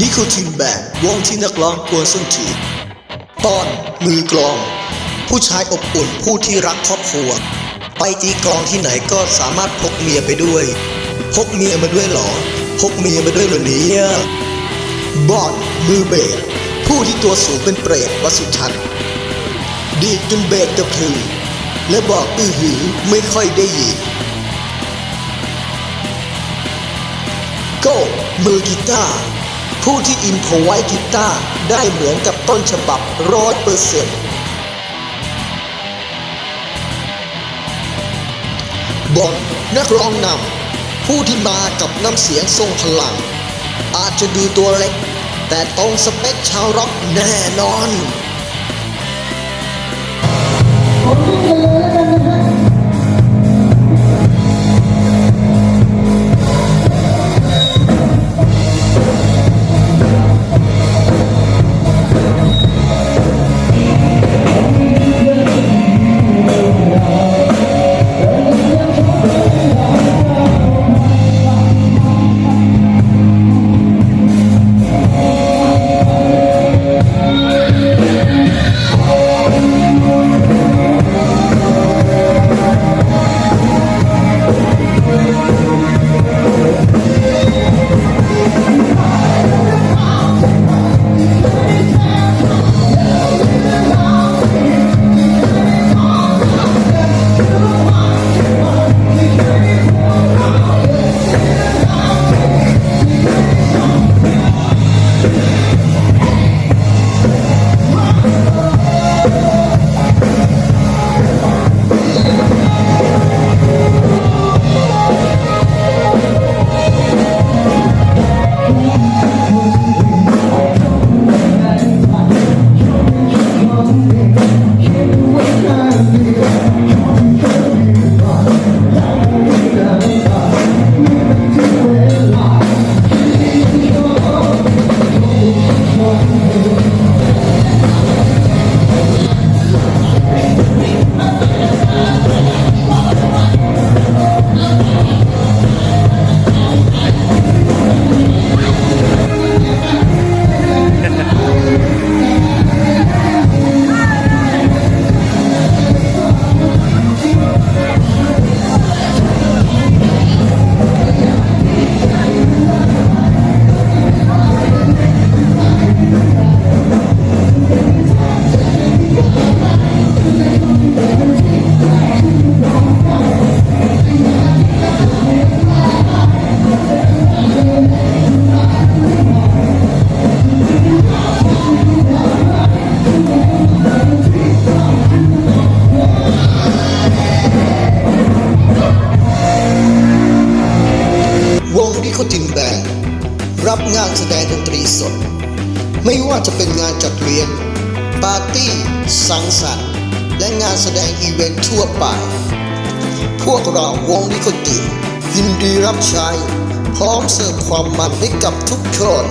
นิโคตินแบนวงที่นักร้องกวนส้นถีบตอนมือกลอง ผู้ชายอบอุ่นผู้ที่รักครอบครัว ไปตีกลองที่ไหนก็สามารถพกเมียไปด้วย พกเมียมาด้วยหรอ พกเมียมาด้วยเหรอเนี่ยบอนมือเบสผู้ที่ตัวสูงเป็นเปรตวสุทันดีดจนเบสกระพรึงและบอกอื้อหือไม่ค่อยได้ยินโก้มือกีตาร์ ผู้ที่อินโพไว้กีตาร์ได้เหมือนกับต้นฉบับร้อยเปอร์เซ็นต์บอลนักร้องนำผู้ที่มากับน้ำเสียงทรงพลัง อาจจะดูตัวเล็ก แต่ตรงสเปคชาวร็อกแน่นอนวงนิ โคตินแบนด์รับงานแสดงดนตรีสด ไม่ว่าจะเป็นงานจัดเลี้ยงปาร์ตี้ สังสรรค์และงานแสดงอีเวนต์ทั่วไป พวกเราวงนิโคตินยินดีรับใช้ พร้อมเสิร์ฟความมันให้กับทุกคน